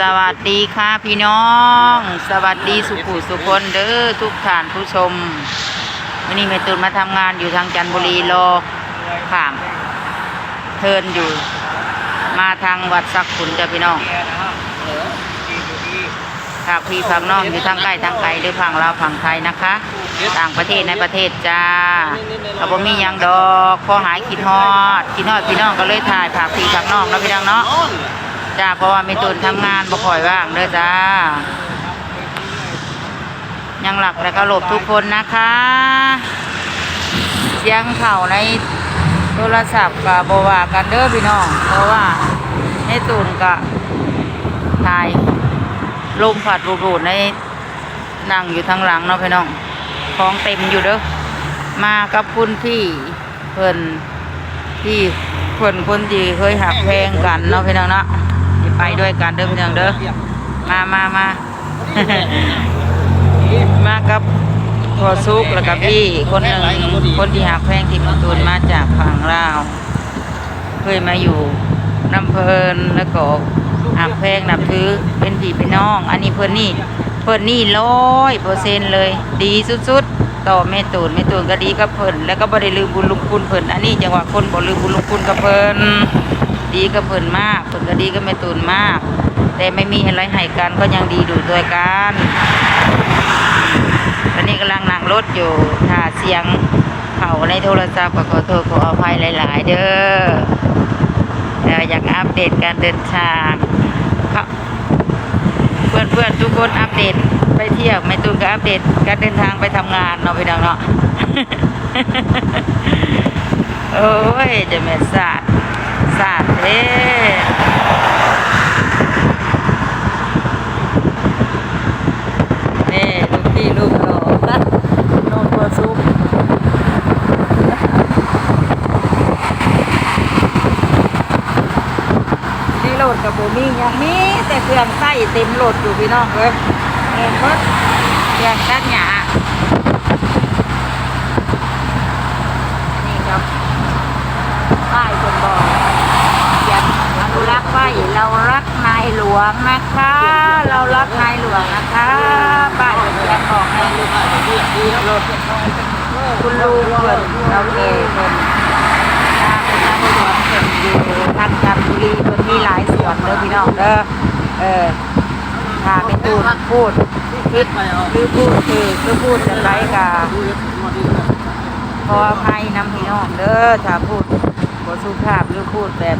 สวัสดีค่ะพี่น้อง สวัสดีสุขุสุคนเด้อทุกท่านผู้ชมวันนี้แม่ตูนมาทำงานอยู่ทางจันทบุรีรอข้ามเทินอยู่ มาทางวัดสักขุนจ้ะพี่น้องฝากพี่ฝากน้องอยู่ทางใกล้ทางไกลหรือฝั่งลาวฝั่งไทยนะคะ ต่างประเทศในประเทศจ้าก็บ่มียังดอกพอหายคิดฮอดคิดฮอดพี่น้องก็เลยถ่ายฝากพี่ฝากน้องนะพี่น้องเนาะ จ้าเพราะว่าม่ตุนทำงานบ่ค่อยว่างเด้อจ้า ยังหลักแล้วก็หลบทุกคนนะคะ เสียงเข่าในโทรศัพท์กับบว่ากันเด้อพี่น้อง เพราะว่าในตุนก็ถ่ายลมผัดรูดในนั่งอยู่ทางหลังเนาะพี่น้องของเต็มอยู่เด้อมากับคุณพี่เพิ่นที่เพิ่นคนที่เคยหักแพงกันเนาะพี่น้องเนาะ ไปด้วยกันเด้อพี่น้องเด้อมามามามากับพอซุกแล้วกับพี่คนหนึ่งคนที่หักแพงที่มันตูนมาจากฝั่งลาวเคยมาอยู่น้ำเพลินแล้วก็หักแพงนับถือเป็นพี่เป็นน้อง อันนี้เพิ่นนี่เพิ่นนี่ร้อยเปอร์เซ็นเลย ดีสุดๆ ต่อแม่ตูนแม่ตูนก็ดีกับเพิ่นแล้วก็บ่ได้ลืมบุญลุงคุณเพิ่นอันนี้จังหวะคนบ่ลืมบุญลุงคุณกับเพิ่น ดีกับเพิ่นมากเพิ่นก็ดีกับแม่ตูนมาก แต่ไม่มีอะไรให้กันก็ยังดีดูด้วยกันตอนนี้กำลังนั่งรถอยู่ถ้าเสียงเขาในโทรศัพท์ก็ขอโทษขออภัยหลาย ๆ เด้อเดี๋ยวอยากอัปเดตการเดินทางเพื่อนเพื่อนๆทุกคนอัปเดตไปเที่ยวไม่ตูนก็อัปเดตการเดินทางไปทำงานเนาะพี่น้องเนาะโอ้ยจะแม่สาด สาดเด้นี่ลูกพี่ลูกหล่อโนนตัวซุปที่โหลดกับโบมี่ยังมีแต่เครื่องใส้เต็มโหลดอยู่พี่น้องเลยเงินเพิ่เครื่องตัดหยานี่ครับป้ายคนบอกเขียนอนุรักษ์ไว้เรารักนายหล วงนะคะ เรารักนายหลวงนะคะป้าเขียนบอกนายหลวงคุณลุงเพิ่นเราเองเพิ่นทางทางสวนเพิ่นอยู่ทางจันทบุรีเพิ่นมีหลายสวนเด้อพี่น้องเด้อเออถ้าเป็นตูนพูดคิดคือพูดคือคือพูดจะไรกะขออภัยนำพี่น้องเด้อถ้าพูดบ่สุภาพหรือพูดแบบ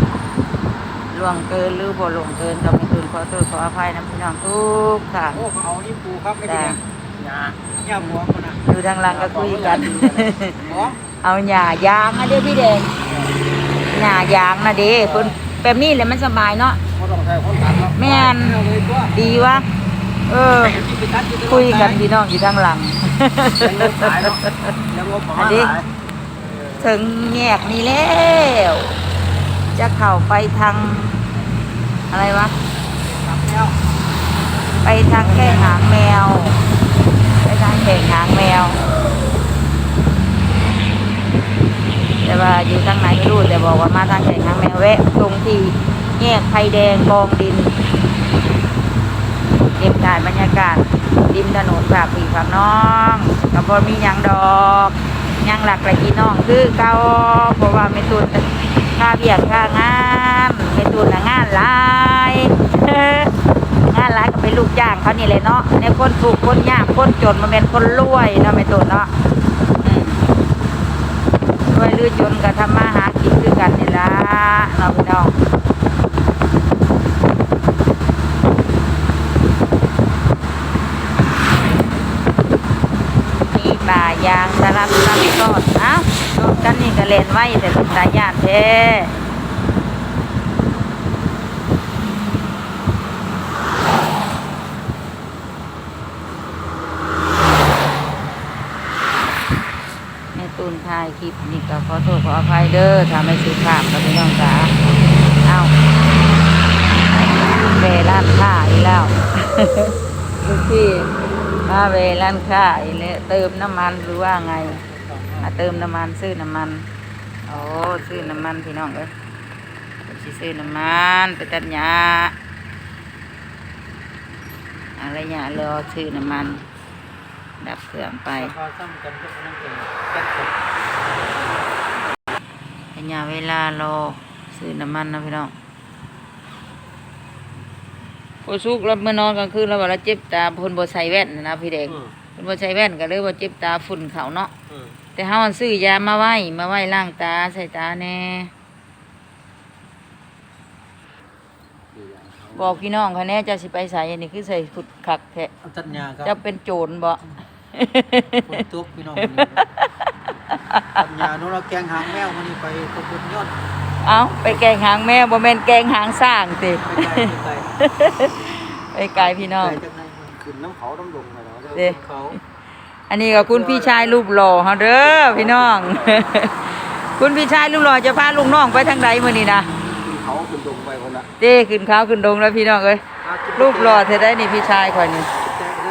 ล่วงเกินหรือบ่ล่วงเกินก็ไม่ตูนขอโทษขออภัยนำพี่น้องทุกท่านโอ้เอานี่ปูครับไม่ได้หยาหยาหัวมันนะอยู่ทางหลังก็คุยกันหัวเอาหญ้ายางนะเด้อพี่แดงหญ้ายางนะเด้เพิ่นแบบนี้แหละมันสบายเนาะเขาต้องใช้คนตัดเนาะแม่นเอาเลยตัวดีวะเออ คุยกันพี่น้องอยู่ทางหลังยังงบประอัมาณนนี้หลายถึงแยกนี้แล้ว จะเข้าไปทาง อะไรวะ ไปทางแค่หางแมว ไปทางแข่งหางแมว แต่ว่าอยู่ทางไหนไม่รู้แต่บอกว่ามาทางแข่งหางแมวแวะตรงที่แยกไฟแดงกองดินเก็บถ่ายบรรยากาศริมถนนฝากพี่ฝากน้องกับบมียังดอกยังหลักไปพี่น้องคือเก่าเพราะว่าไม่ตุน ค่าเบียกค่างานไม่ตุนะงานลายงานลายก็เป็นลูกจ้างเขานี่เลยเนาะในคนถูกคนยากคนจนมาเป็นคนรวยเนาะไม่ตุนเนาะรวยหรือจนก็ทำมาหากินคือกันนี่ละเนาะพี่น้อง มีป่ายาง สลับซับซ้อนเอ้ารถกันนี่ก็เล่นไว้แต่เป็นตายานแท้ตูนถ่ายคลิปนี่ก็ขอโทษขออภัยเด้อถ้าไม่สุภาพก็ไม่ต้องจ๋าเอ้าเวร้านค้าอีกแล้วลูกพี่มาเวร้านค้าอีกแล้วเติมน้ำมันหรือว่าไง มาเติมน้ำมันซื้อน้ำมันโอ้ซื้อน้ำมันพี่น้องเอ้ยไปสิซื้อน้ำมันไปตัดหญ้าอะไรอย่างรอซื้อน้ำมัน ดับเครื่องไปราคาซ้ำกันก็นั่นเองแก๊สสดระยะเวลารอซื้อน้ำมันนะพี่น้องพอสุกแล้วเมื่อนอนกลางคืนแล้วว่าเราเจ็บตาเพนบ่ใส่แว่นนะนะพี่แดงอืมเพิ่นบ่ใส่แว่นก็เลยว่าเจ็บตาฝุ่นเขาเนาะอืม แต่เฮาอันซื้อยามาไว้มาไว้ล้างตาใส่ตาแน่บอกพี่น้องเขาแน่เจะสิไปใส่อันนี้คือใส่ขุดขักแท้เอาตัดหญ้าคจะรับเป็นโจรบ่ฝนตกพี่น้องวันนี้ตัดหญ้าโน้นเราแกงหางแมวมันนี่ไปตะกุดยอดเอาไปแกงหางแม่บ่แม่นแกงหางสร้างติไปไกลไปไกลไปไกลพี่น้อง ไกลจากไหนมันขึ้นน้ำเขาน้ำลงไปแล้วเด้เด้อเขา อันนี้ก็คุณพี่ชายรูปหล่อเฮาเด้อพี่น้อง คุณพี่ชายรูปหล่อจะพาลุงน้องไปทางใดมื้อนี้นะเขาขึ้นลงไปคนละเต้ขึ้นเขาขึ้นดงแล้วพี่น้องเอ้ยรูปหล่อเธอได้นี่พี่ชายข่อยนี่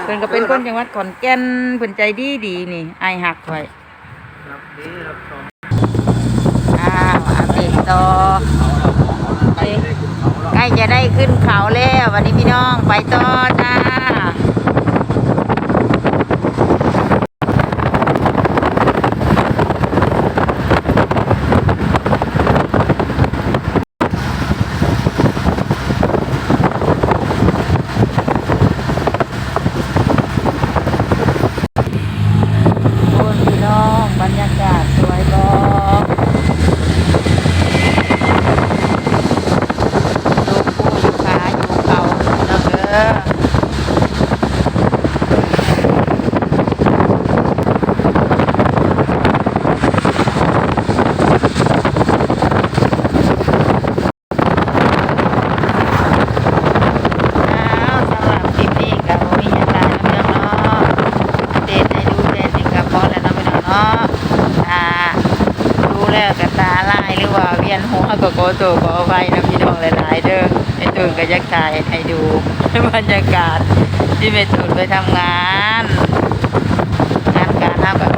เพิ่นก็เป็นคนจังหวัดขอนแก่นเพิ่นใจดีดีนี่อายหักข่อยรับดีรับชมอ้าวอัปเดตต่อเขาเราของเขานะใกล้ได้ขึ้นเขาแล้วใกล้จะได้ขึ้นเขาแล้ววันนี้พี่น้องไปต่อจ้าคุณพี่น้องบรรยากาศสวยบ่ ลูกผู้อยู่ขาอยู่เขาเนาะเด้ออ้าวสำหรับคลิปนี้ก็บ่มีหยังหลายเรื่องเนาะเด็ดให้ดูแดดนี่ก็พอแล้วเนาะพี่น้องเนาะอ่า ดูแล้วกระตาลายหรือ เวียนหัวก็โกโตก็ไว้นะพี่น้องหลายๆเด้อไอ้ตูนก็ยักถ่ายให้ดูบรรยากาศที่แม่ตูนไปทำงาน งานการทำกับ